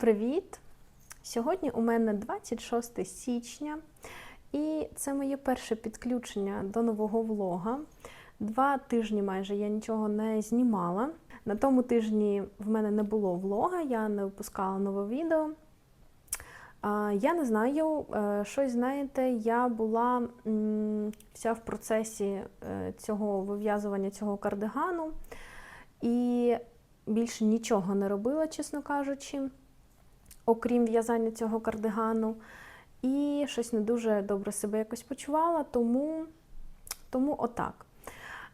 Привіт! Сьогодні у мене 26 січня, і це моє перше підключення до нового влога. Два тижні майже я нічого не знімала. На тому тижні в мене не було влога, я не випускала нове відео. Я не знаю, е, щось знаєте, я була вся в процесі е, цього вив'язування цього кардигану і більше нічого не робила, чесно кажучи, окрім в'язання цього кардигану. І щось не дуже добре себе якось почувала, тому, тому отак.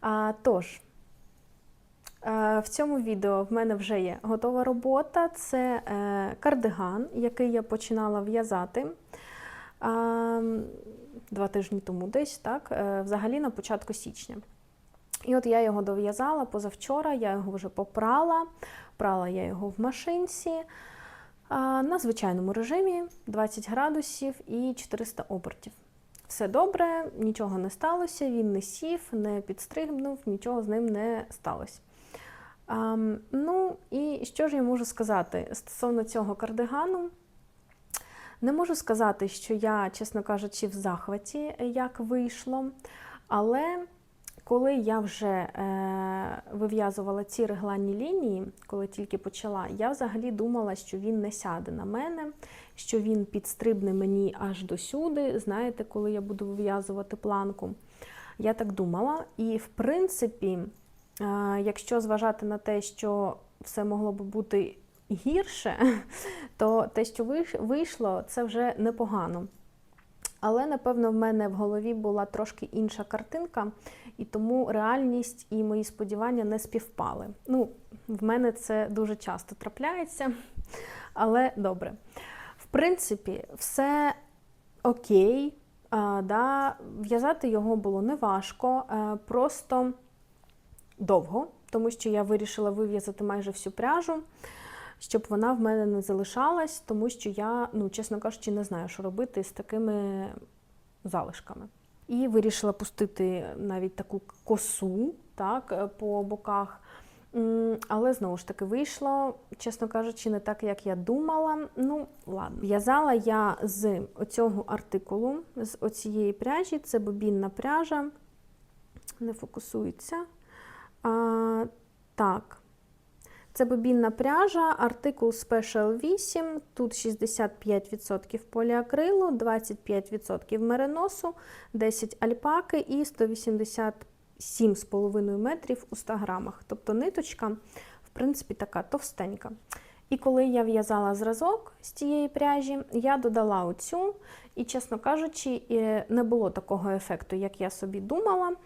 А, Тож, в цьому відео в мене вже є готова робота. Це е, кардиган, який я починала в'язати два тижні тому десь, так, е, взагалі на початку січня. І от я його дов'язала позавчора, я його вже попрала, прала я його в машинці на звичайному режимі 20 градусів і 400 обертів. Все добре, нічого не сталося, він не сів, не підстригнув, нічого з ним не сталося. А, ну і що ж я можу сказати стосовно цього кардигану? Не можу сказати, що я, чесно кажучи, в захваті, як вийшло, але коли я вже е, вив'язувала ці регланні лінії, коли тільки почала, я взагалі думала, що він не сяде на мене, що він підстрибне мені аж до сюди. Знаєте, коли я буду вив'язувати планку. Я так думала. І, в принципі, е, якщо зважати на те, що все могло би бути гірше, то те, що вийшло, це вже непогано. Але, напевно, в мене в голові була трошки інша картинка, і тому реальність і мої сподівання не співпали. Ну, в мене це дуже часто трапляється, але добре. В принципі, все окей. А, да, В'язати його було неважко, а, просто довго, тому що я вирішила вив'язати майже всю пряжу щоб вона в мене не залишалась, тому що я, ну, чесно кажучи, не знаю, що робити з такими залишками. І вирішила пустити навіть таку косу так, по боках. Але знову ж таки вийшло, чесно кажучи, не так, як я думала. Ну, ладно. В'язала я з оцього артикулу, з оцієї пряжі, це бобінна пряжа, не фокусується. А, Так, це бобінна пряжа, артикул Special 8, тут 65% поліакрилу, 25% мериносу, 10 альпаки і 187,5 метрів у 100 грамах. Тобто ниточка, в принципі, така товстенька. І коли я в'язала зразок з цієї пряжі, я додала оцю, і, чесно кажучи, не було такого ефекту, як я собі думала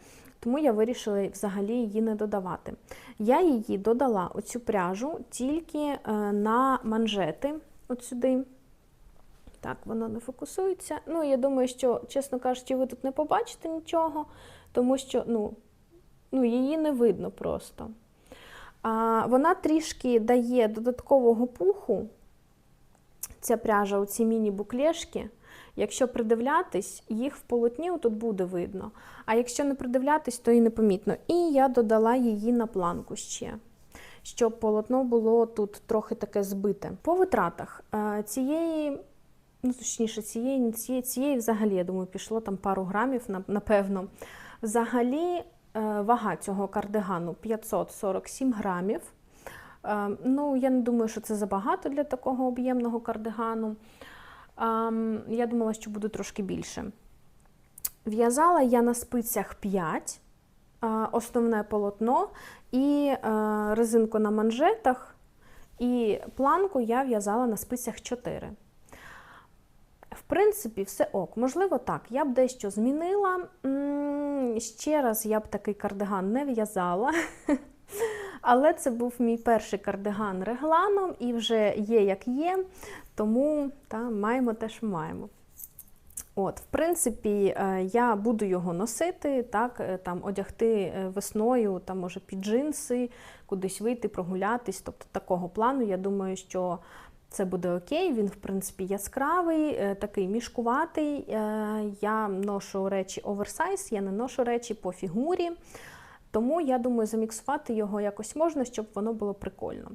тому я вирішила взагалі її не додавати. Я її додала оцю пряжу тільки е, на манжети, от сюди. Так, воно не фокусується. Ну, я думаю, що, чесно кажучи, ви тут не побачите нічого, тому що ну, ну, її не видно просто. А, Вона трішки дає додаткового пуху, ця пряжа, оці міні-буклешки. Якщо придивлятись, їх в полотні тут буде видно. А якщо не придивлятись, то і непомітно. І я додала її на планку ще, щоб полотно було тут трохи таке збите. По витратах е, цієї, ну точніше, цієї, цієї, цієї взагалі, я думаю, пішло там пару грамів, напевно. Взагалі, е, вага цього кардигану 547 грамів. Е, ну, я не думаю, що це забагато для такого об'ємного кардигану. Я думала, що буде трошки більше. В'язала я на спицях 5, основне полотно і резинку на манжетах, і планку я в'язала на спицях 4. В принципі, все ок. Можливо, так, я б дещо змінила. Ще раз я б такий кардиган не в'язала. Але це був мій перший кардиган регланом, і вже є, як є, тому та, маємо те, що маємо. От, В принципі, е, я буду його носити, так, е, там, одягти е, весною, там, може, під джинси, кудись вийти, прогулятись. Тобто такого плану, я думаю, що це буде окей. Він, в принципі, яскравий, такий мішкуватий. Я ношу речі оверсайз, я не ношу речі по фігурі. Тому, я думаю, заміксувати його якось можна, щоб воно було прикольно.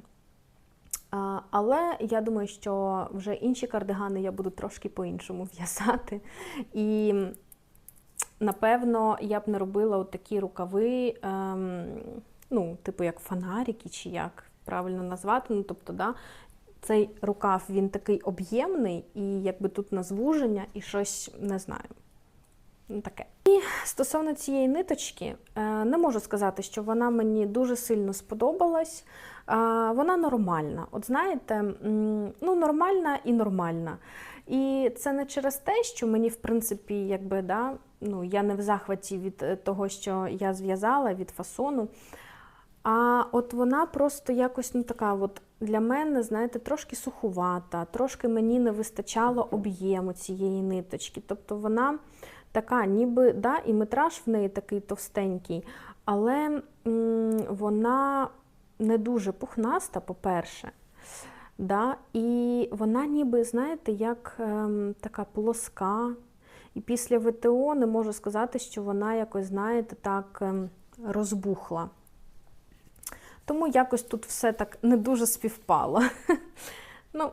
Але я думаю, що вже інші кардигани я буду трошки по-іншому в'язати. І напевно я б не робила от такі рукави, ем, ну, типу як фонарики, чи як правильно назвати. Ну, тобто, да, цей рукав він такий об'ємний, і якби тут на звуження і щось не знаю. Ну, таке. І стосовно цієї ниточки, е, не можу сказати, що вона мені дуже сильно сподобалась. Е, Вона нормальна. От знаєте, ну нормальна і нормальна. І це не через те, що мені, в принципі, якби, да, ну, я не в захваті від е, того, що я зв'язала, від фасону. А от вона просто якось ну така, от для мене, знаєте, трошки сухувата, трошки мені не вистачало об'єму цієї ниточки. Тобто вона така, ніби да, і метраж в неї такий товстенький, але м, вона не дуже пухнаста, по-перше. Да, І вона ніби, знаєте, як ем, така плоска. І після ВТО не можу сказати, що вона якось, знаєте, так ем, розбухла. Тому якось тут все так не дуже співпало. Ну,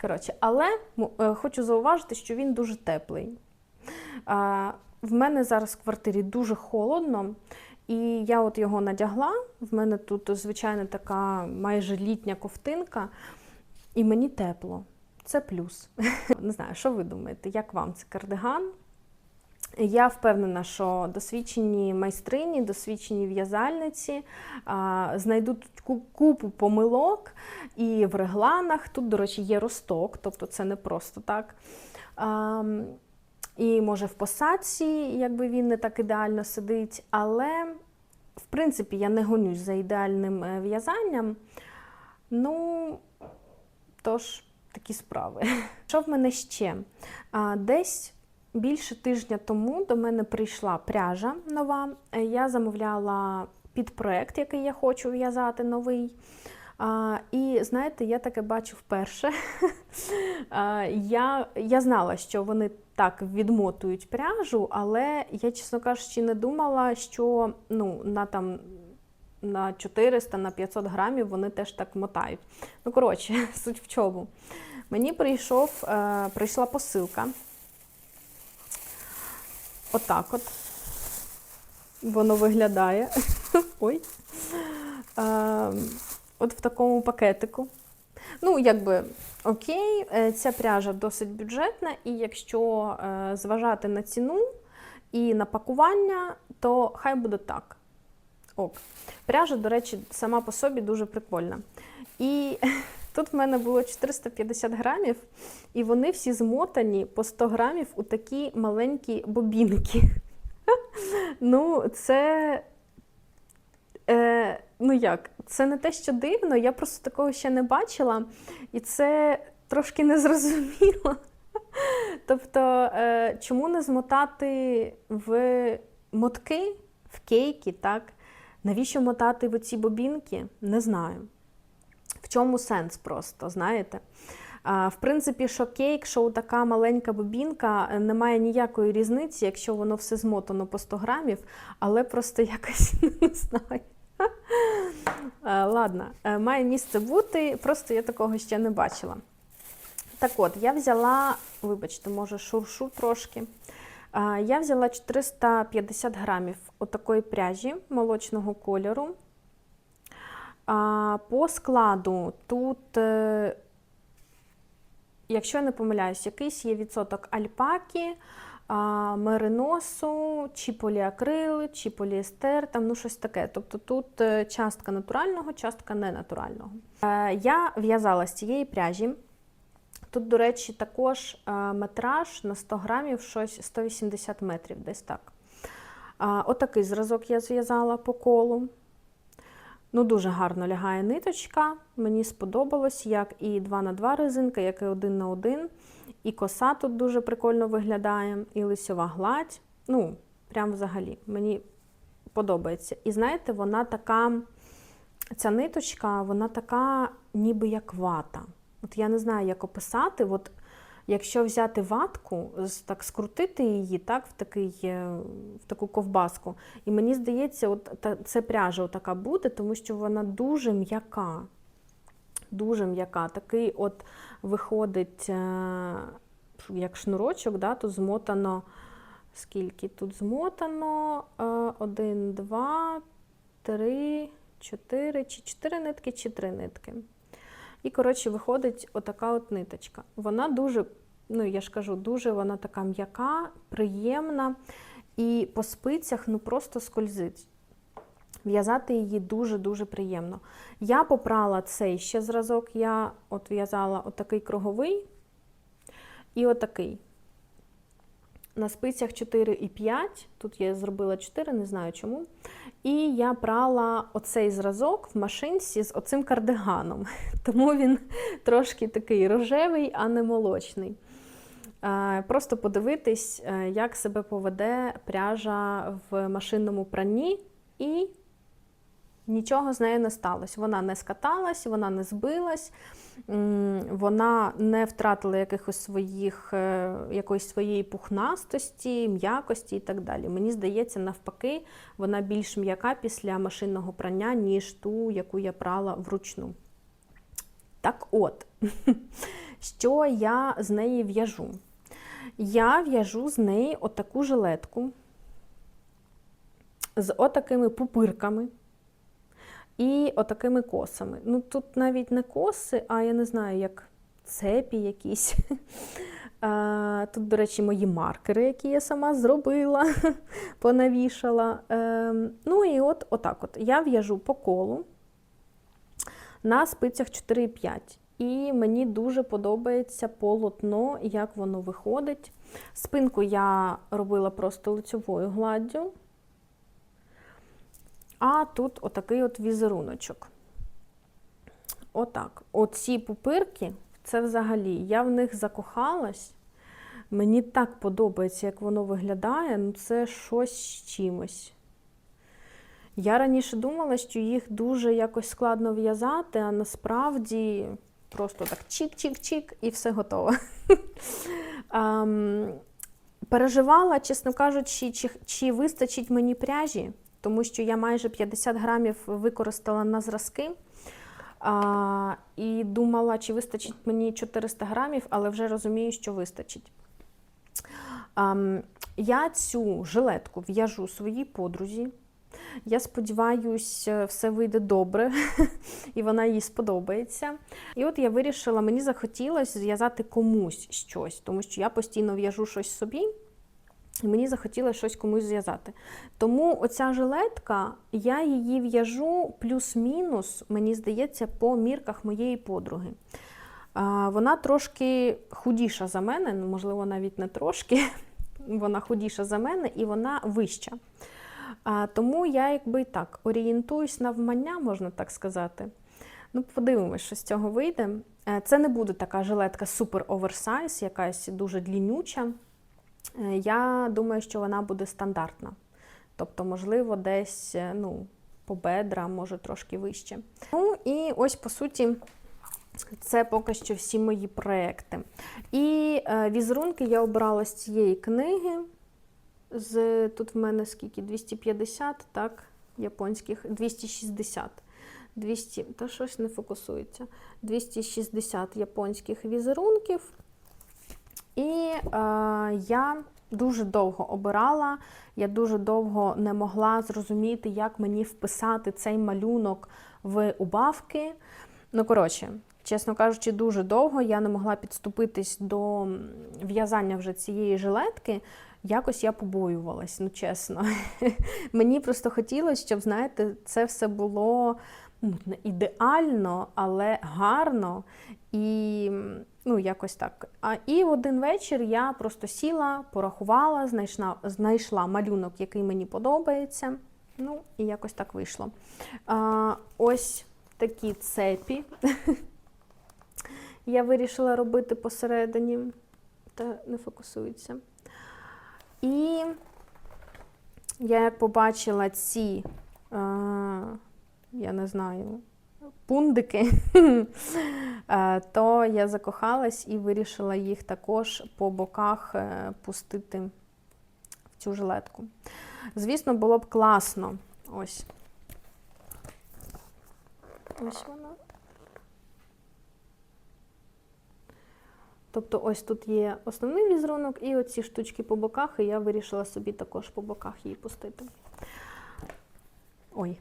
коротше, але е, хочу зауважити, що він дуже теплий. В мене зараз в квартирі дуже холодно, і я от його надягла. В мене тут звичайно така майже літня ковтинка, і мені тепло. Це плюс. Не знаю, що ви думаєте, як вам цей кардиган? Я впевнена, що досвідчені майстрині, досвідчені в'язальниці знайдуть купу помилок і в регланах. Тут, до речі, є росток, тобто це не просто так. А, і може в посадці, якби він не так ідеально сидить, але в принципі я не гонюсь за ідеальним е, в'язанням. Ну, тож, такі справи. Що в мене ще? Десь більше тижня тому до мене прийшла пряжа нова. Е, Я замовляла під проект, який я хочу в'язати новий. І знаєте, я таке бачу вперше. я, я знала, що вони так відмотують пряжу, але я, чесно кажучи, не думала, що ну, на там. На 400, на 500 грамів вони теж так мотають. Ну, коротше, суть в чому. Мені прийшов, е, прийшла посилка. Отак от. Воно виглядає. Ой. Е, от в такому пакетику. Ну, якби окей, е, ця пряжа досить бюджетна, і якщо е, зважати на ціну і на пакування, то хай буде так. Ок. Пряжа, до речі, сама по собі дуже прикольна. І тут в мене було 450 грамів, і вони всі змотані по 100 грамів у такі маленькі бобінки. Ну, це. Е, ну як, це не те, що дивно, я просто такого ще не бачила, і це трошки незрозуміло. Тобто, е, чому не змотати в мотки, в кейки, так? Навіщо мотати в оці бобінки? Не знаю. В чому сенс просто, знаєте? В принципі, що кейк, що така маленька бобінка, е, немає ніякої різниці, якщо воно все змотано по 100 грамів, але просто якось не знаю. Е, Ладно, е, має місце бути, просто я такого ще не бачила. Так от, я взяла, вибачте, може, шуршу трошки. Е, Я взяла 450 грамів отакої пряжі молочного кольору. По складу тут, якщо я не помиляюсь, якийсь є відсоток альпаки, мериносу, чи поліакрил, чи поліестер, там ну щось таке. Тобто тут е, частка натурального, частка ненатурального. Е, Я в'язала з цієї пряжі. Тут, до речі, також е, метраж на 100 грамів щось 180 метрів, десь так. Отакий зразок я зв'язала по колу. Ну, дуже гарно лягає ниточка. Мені сподобалось, як і 2 на 2 резинка, як і 1 на 1. І коса тут дуже прикольно виглядає, і лисьова гладь. Ну, прям взагалі, мені подобається. І знаєте, вона така, ця ниточка, вона така, ніби як вата. От я не знаю, як описати. От якщо взяти ватку, так скрутити її так, в, такий, е, в таку ковбаску, і мені здається, от це пряжа така буде, тому що вона дуже м'яка. Дуже м'яка. Такий от виходить, е, як шнурочок, да, тут змотано. Скільки тут змотано? Е, Один, два, три, чотири, чи чотири нитки, чи три нитки. І, коротше, виходить отака от ниточка. Вона дуже, ну я ж кажу, дуже вона така м'яка, приємна. І по спицях ну просто скользить. В'язати її дуже-дуже приємно. Я попрала цей ще зразок, я от в'язала отакий круговий і отакий. На спицях 4 і 5, тут я зробила 4, не знаю чому. І я прала оцей зразок в машинці з оцим кардиганом. Тому він трошки такий рожевий, а не молочний. Е, Просто подивитись, е, як себе поведе пряжа в машинному пранні, і нічого з нею не сталося. Вона не скаталась, вона не збилась, вона не втратила якихось своїх, е, якоїсь своєї пухнастості, м'якості і так далі. Мені здається, навпаки, вона більш м'яка після машинного прання, ніж ту, яку я прала вручну. Так от, що я з неї в'яжу? Я в'яжу з неї отаку жилетку з отакими пупирками і отакими косами. Ну, тут навіть не коси, а я не знаю, як цепі якісь. Тут, до речі, мої маркери, які я сама зробила, понавішала. Ем, Ну і от отак от. Я в'яжу по колу на спицях 4,5. І мені дуже подобається полотно, як воно виходить. Спинку я робила просто лицьовою гладдю. А тут отакий от візеруночок. Отак. Оці пупирки, це взагалі, я в них закохалась. Мені так подобається, як воно виглядає, ну це щось з чимось. Я раніше думала, що їх дуже якось складно в'язати, а насправді просто так чик-чик-чик і все готово. переживала, чесно кажучи, чи, чи вистачить мені пряжі, тому що я майже 50 грамів використала на зразки. А, І думала, чи вистачить мені 400 грамів, але вже розумію, що вистачить. А, я цю жилетку в'яжу своїй подрузі. Я сподіваюся, все вийде добре, і вона їй сподобається. І от я вирішила, мені захотілося зв'язати комусь щось, тому що я постійно в'яжу щось собі, мені захотілося щось комусь зв'язати. Тому оця жилетка, я її в'яжу плюс-мінус, мені здається, по мірках моєї подруги. Вона трошки худіша за мене, ну, можливо, навіть не трошки, вона худіша за мене і вона вища. Тому я якби і так орієнтуюсь на вмання, можна так сказати. Ну, подивимось, що з цього вийде. Е, це не буде така жилетка супер оверсайз, якась дуже длінюча. Е, я думаю, що вона буде стандартна. Тобто, можливо, десь е, ну, по бедра, може трошки вище. Ну і ось, по суті, це поки що всі мої проекти. І е, візерунки я обрала з цієї книги з тут в мене скільки? 250, так, японських, 260. 200, та щось не фокусується. 260 японських візерунків. І е, я дуже довго обирала, я дуже довго не могла зрозуміти, як мені вписати цей малюнок в убавки. Ну, коротше, чесно кажучи, дуже довго я не могла підступитись до в'язання вже цієї жилетки. Якось я побоювалась, ну чесно. Мені просто хотілося, щоб, знаєте, це все було не ідеально, але гарно. І ну, якось так. А і в один вечір я просто сіла, порахувала, знайшла знайшла малюнок, який мені подобається. Ну, і якось так вийшло. А, Ось такі цепі. Я вирішила робити посередині, та не фокусується. І я як побачила ці, е, я не знаю, пундики, е, то я закохалась і вирішила їх також по боках е, пустити в цю жилетку. Звісно, було б класно. Ось. Ось вона. Тобто, ось тут є основний візерунок, і оці штучки по боках, і я вирішила собі також по боках її пустити. Ой.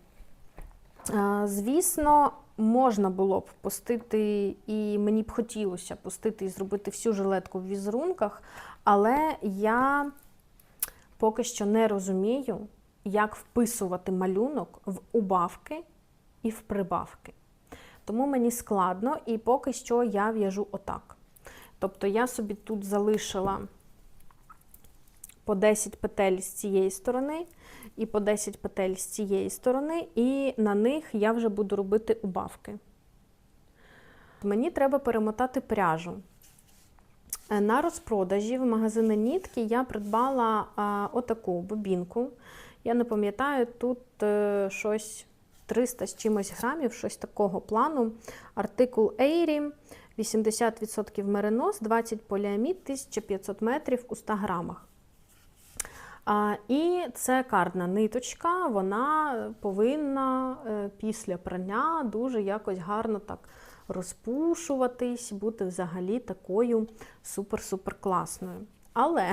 А, Звісно, можна було б пустити, і мені б хотілося пустити і зробити всю жилетку в візерунках, але я поки що не розумію, як вписувати малюнок в убавки і в прибавки. Тому мені складно, і поки що я в'яжу отак. Тобто я собі тут залишила по 10 петель з цієї сторони і по 10 петель з цієї сторони, і на них я вже буду робити убавки. Мені треба перемотати пряжу. Е, На розпродажі в магазині Нітки я придбала а, отаку бобінку. Я не пам'ятаю, тут е, щось 300 з чимось грамів, щось такого плану. Артикул Ейрі, 80% меринос, 20 поліамід, 1500 метрів у 100 грамах. І це кардна ниточка, вона повинна е, після прання дуже якось гарно так розпушуватись, бути взагалі такою супер-супер класною. Але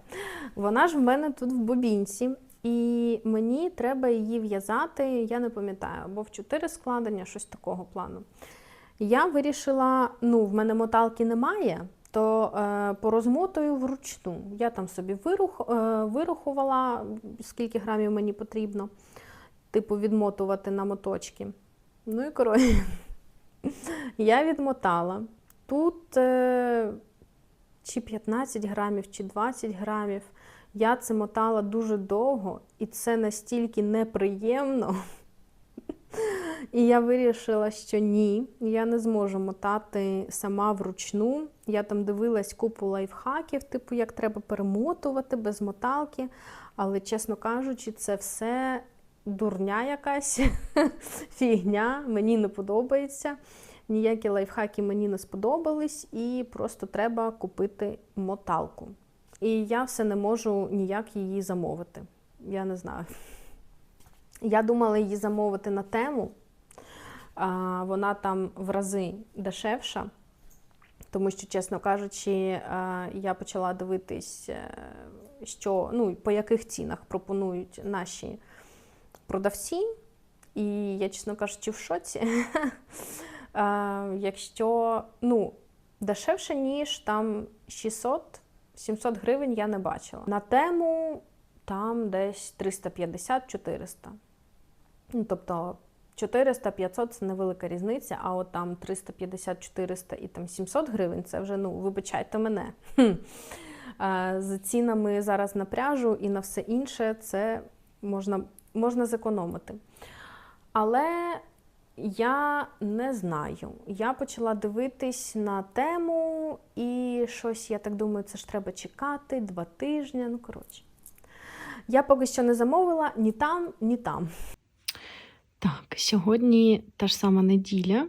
вона ж в мене тут в бобінці, і мені треба її в'язати, я не пам'ятаю, або в 4 складення, щось такого плану. Я вирішила, ну, в мене моталки немає, то е, порозмотую вручну. Я там собі вирух, е, вирахувала, скільки грамів мені потрібно, типу, відмотувати на моточки. Ну і коротше, я відмотала. Тут е, чи 15 грамів, чи 20 грамів. Я це мотала дуже довго, і це настільки неприємно. І я вирішила, що ні, я не зможу мотати сама вручну. Я там дивилась купу лайфхаків, типу, як треба перемотувати без моталки. Але, чесно кажучи, це все дурня якась фігня, мені не подобається. Ніякі лайфхаки мені не сподобались, і просто треба купити моталку. І я все не можу ніяк її замовити. Я не знаю. Я думала її замовити на тему. Вона там в рази дешевша, тому що, чесно кажучи, я почала дивитись, е, що, ну, по яких цінах пропонують наші продавці. І я, чесно кажучи, в шоці. Якщо ну, дешевше, ніж там 600 700 гривень я не бачила. На тему там десь 350-400. Ну, тобто 400-500 це невелика різниця, а от там 350-400 і там 700 гривень це вже, ну, вибачайте мене. З цінами зараз на пряжу і на все інше це можна, можна зекономити. Але я не знаю. Я почала дивитись на тему, і щось, я так думаю, це ж треба чекати два тижні. Ну, коротше. Я поки що не замовила ні там, ні там. Так, сьогодні та ж сама неділя,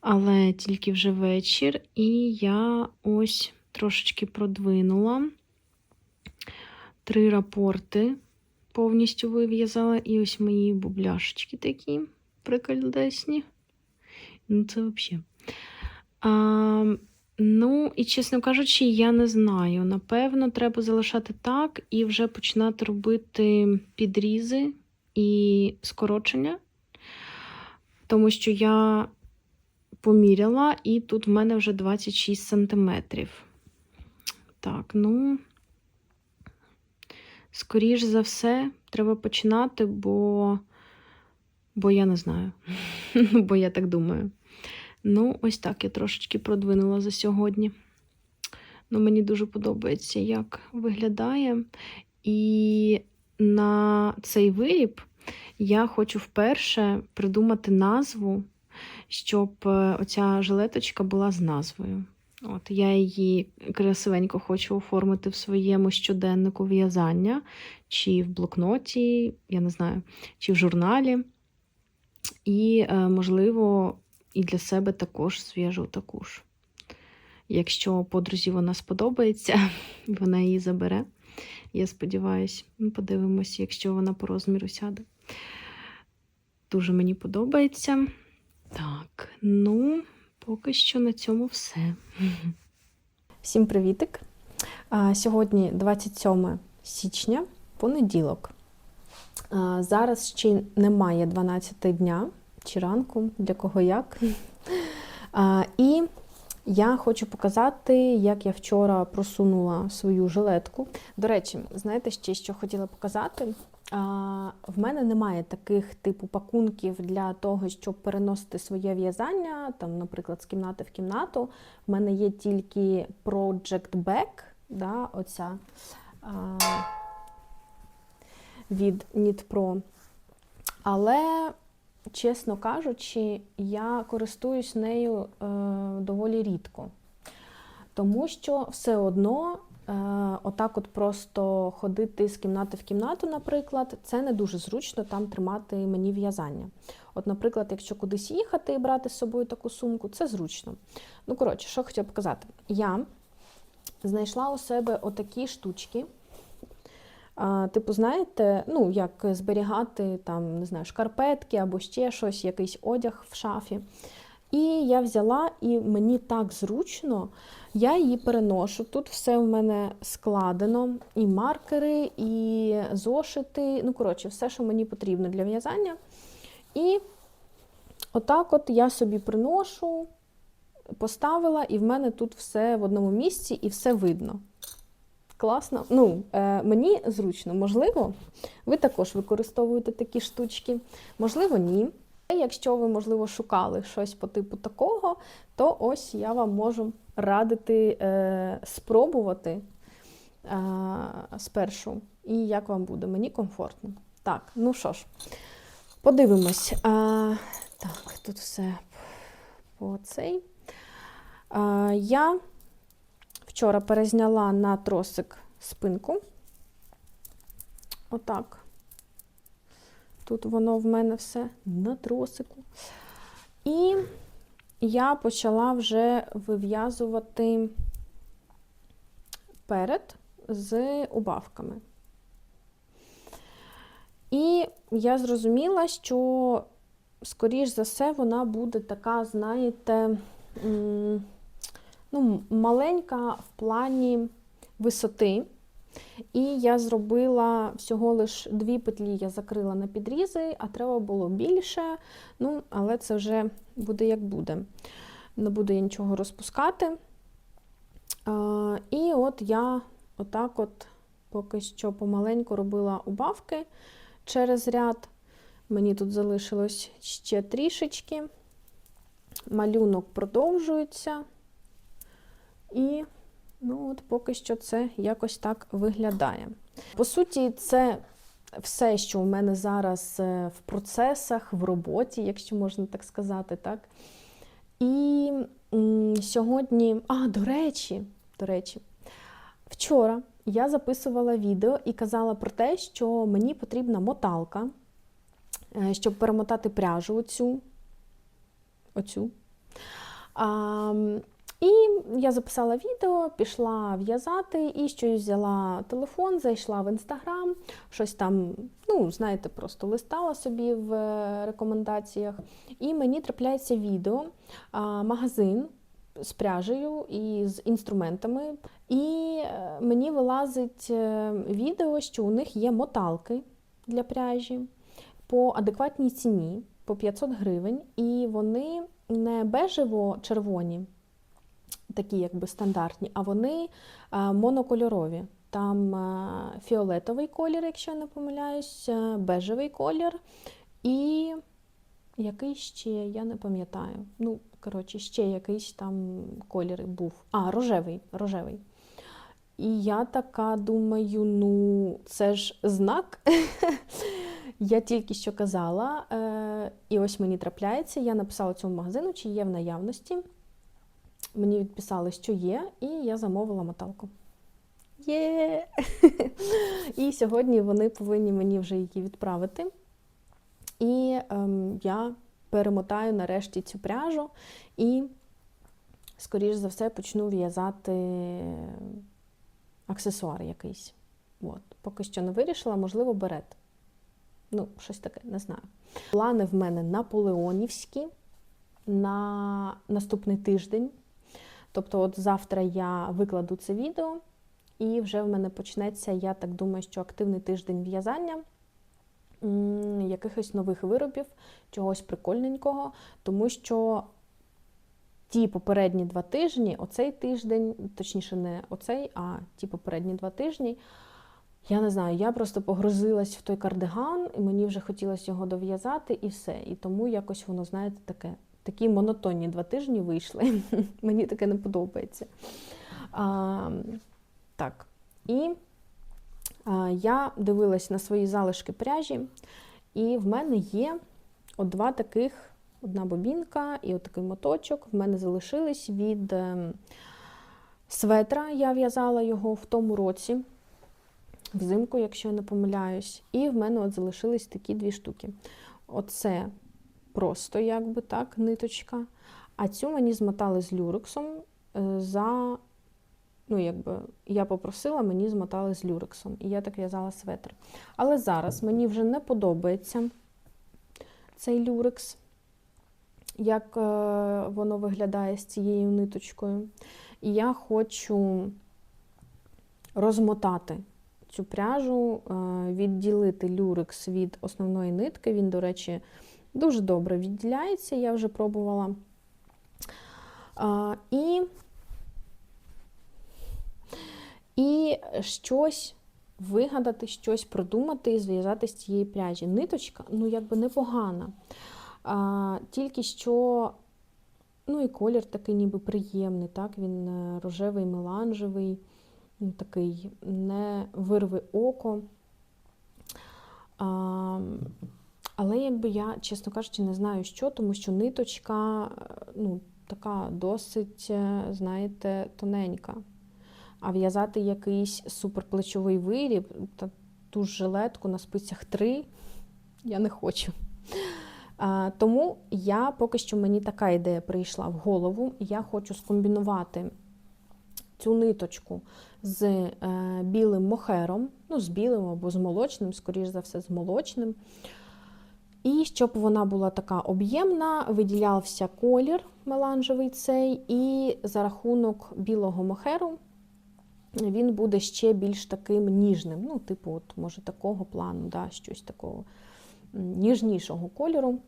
але тільки вже вечір, і я ось трошечки продвинула три рапорти повністю вив'язала, і ось мої бубляшечки такі прикольдесні. Ну, це взагалі. А, ну, і, чесно кажучи, я не знаю. Напевно, треба залишати так і вже починати робити підрізи і скорочення. Тому що я поміряла, і тут в мене вже 26 сантиметрів. Так, ну, скоріш за все, треба починати, бо. Бо я не знаю, бо я так думаю. Ну, ось так я трошечки продвинула за сьогодні. Ну, Мені дуже подобається, як виглядає. І на цей виріб я хочу вперше придумати назву, щоб е, оця жилеточка була з назвою. От Я її красивенько хочу оформити в своєму щоденнику в'язання, чи в блокноті, я не знаю, чи в журналі. І, е, можливо, і для себе також зв'яжу таку ж. Якщо подрузі вона сподобається, вона її забере. Я сподіваюся, подивимося, якщо вона по розміру сяде. Дуже мені подобається. Так, ну, поки що на цьому все. Всім привітик! Сьогодні 27 січня, понеділок. Зараз ще немає 12 дня чи ранку, для кого як. І я хочу показати, як я вчора просунула свою жилетку. До речі, знаєте ще, що хотіла показати? А, В мене немає таких типу пакунків для того, щоб переносити своє в'язання, там, наприклад, з кімнати в кімнату. В мене є тільки Project Bag, да, оця а, від Knit. Але, чесно кажучи, я користуюсь нею е, доволі рідко. Тому що все одно е, отак от просто ходити з кімнати в кімнату, наприклад, це не дуже зручно там тримати мені в'язання. От, наприклад, якщо кудись їхати і брати з собою таку сумку, це зручно. Ну, коротше, що хотіла показати. Я знайшла у себе отакі штучки. Типу, знаєте, ну, як зберігати там, не знаю, шкарпетки або ще щось, якийсь одяг в шафі. І я взяла, і мені так зручно, я її переношу. Тут все в мене складено: і маркери, і зошити. Ну, коротше, все, що мені потрібно для в'язання. І отак от я собі приношу, поставила, і в мене тут все в одному місці і все видно. Класно. Ну, е, мені зручно, можливо, ви також використовуєте такі штучки, можливо, ні. Якщо ви, можливо, шукали щось по типу такого, то ось я вам можу радити е, спробувати е, спершу. І як вам буде, мені комфортно. Так, ну що ж, подивимось. А, так, тут все по цей. А, я вчора перезняла на тросик спинку. Отак. Тут воно в мене все на тросику. І я почала вже вив'язувати перед з убавками. І я зрозуміла, що, скоріш за все, вона буде така, знаєте, ну, маленька в плані висоти. І я зробила всього лиш дві петлі, я закрила на підрізи, а треба було більше. Ну, але це вже буде як буде. Не буду я нічого розпускати. А, І от я отак от поки що помаленьку робила убавки через ряд. Мені тут залишилось ще трішечки. Малюнок продовжується. І Ну, от поки що це якось так виглядає. По суті, це все, що у мене зараз е, в процесах, в роботі, якщо можна так сказати, так. І сьогодні, а, до речі, до речі, вчора я записувала відео і казала про те, що мені потрібна моталка, е, щоб перемотати пряжу оцю. оцю. А, і я записала відео, пішла в'язати і щось взяла телефон, зайшла в інстаграм, щось там, ну, знаєте, просто листала собі в рекомендаціях. І мені трапляється відео, магазин з пряжею і з інструментами. І е, мені вилазить е, відео, що у них є моталки для пряжі по адекватній ціні, по 500 гривень, і вони не бежево-червоні такі якби стандартні, а вони е, монокольорові. Там е, фіолетовий колір, якщо я не помиляюсь, е, бежевий колір. І який ще, я не пам'ятаю. Ну, коротше, ще якийсь там колір був. А, рожевий. рожевий. І я така думаю, ну, це ж знак. Я тільки що казала, і ось мені трапляється, я написала цьому магазину, чи є в наявності. Мені відписали, що є, і я замовила моталку. Є! І сьогодні вони повинні мені вже її відправити. І ем, я перемотаю нарешті цю пряжу і, скоріш за все, почну в'язати аксесуар якийсь. От. Поки що не вирішила, можливо, берет. Ну, щось таке, не знаю. Плани в мене наполеонівські на наступний тиждень. Тобто, от завтра я викладу це відео, і вже в мене почнеться, я так думаю, що активний тиждень в'язання якихось нових виробів, чогось прикольненького, тому що ті попередні два тижні, оцей тиждень, точніше, не оцей, а ті попередні два тижні. Я не знаю, я просто погрузилась в той кардиган, і мені вже хотілося його дов'язати, і все. І тому якось воно, знаєте, таке. Такі монотонні два тижні вийшли. Мені таке не подобається. А, так. І а, я дивилась на свої залишки пряжі, і в мене є от два таких: одна бобінка і от такий моточок. В мене залишились від ем, светра. Я в'язала його в тому році взимку, якщо я не помиляюсь. І в мене от залишились такі дві штуки. Оце просто, якби так, ниточка. А цю мені змотали з люрексом е, за. Ну, якби я попросила, мені змотали з люрексом. І я так в'язала светр. Але зараз мені вже не подобається цей люрекс, як е, воно виглядає з цією ниточкою. І я хочу розмотати цю пряжу, е, відділити люрекс від основної нитки. Він, до речі, дуже добре відділяється, я вже пробувала. І, і щось вигадати, щось продумати і зв'язати з цієї пряжі. Ниточка, ну, якби непогана. А, Тільки що, ну і колір такий ніби приємний, так, він е, рожевий, меланжевий такий не вирви око. А, але якби я, чесно кажучи, не знаю, що, тому що ниточка ну, така досить, е, знаєте, тоненька. А в'язати якийсь суперплечовий виріб та ту ж жилетку на спицях 3 я не хочу. А, Тому я поки що мені така ідея прийшла в голову. Я хочу скомбінувати цю ниточку з е, білим мохером, ну, з білим або з молочним, скоріш за все, з молочним. І щоб вона була така об'ємна, виділявся колір меланжевий цей, і за рахунок білого мохеру він буде ще більш таким ніжним. Ну, типу, от, може, такого плану, да, щось такого ніжнішого кольору.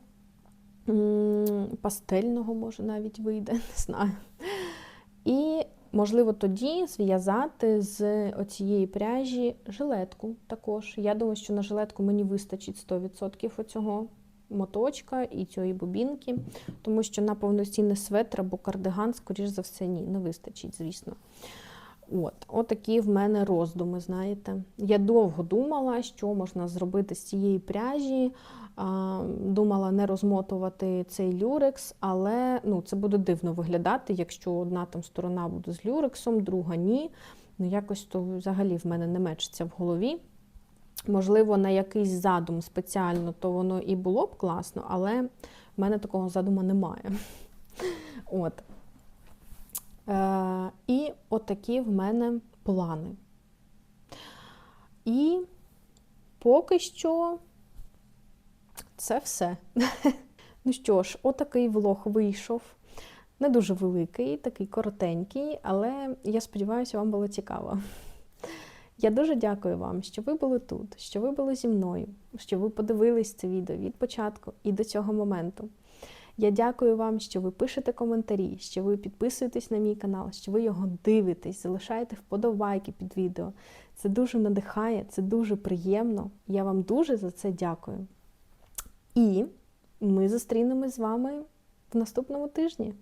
Пастельного, може, навіть вийде, не знаю. І Можливо, тоді зв'язати з оцієї пряжі жилетку також. Я думаю, що на жилетку мені вистачить 100% оцього моточка і цієї бобінки, тому що на повноцінний светр або кардиган, скоріш за все, ні, не вистачить, звісно. От, Отакі в мене роздуми, знаєте. Я довго думала, що можна зробити з цієї пряжі. Думала не розмотувати цей люрекс, але ну, це буде дивно виглядати, якщо одна там сторона буде з люрексом, друга ні. Ну, якось то взагалі в мене не мечиться в голові. Можливо, на якийсь задум спеціально, то воно і було б класно, але в мене такого задуму немає. От. Е, І отакі в мене плани. І поки що це все. Ну що ж, отакий влог вийшов. Не дуже великий, такий коротенький, але я сподіваюся, вам було цікаво. Я дуже дякую вам, що ви були тут, що ви були зі мною, що ви подивились це відео від початку і до цього моменту. Я дякую вам, що ви пишете коментарі, що ви підписуєтесь на мій канал, що ви його дивитесь, залишаєте вподобайки під відео. Це дуже надихає, це дуже приємно. Я вам дуже за це дякую. І ми зустрінемось з вами в наступному тижні.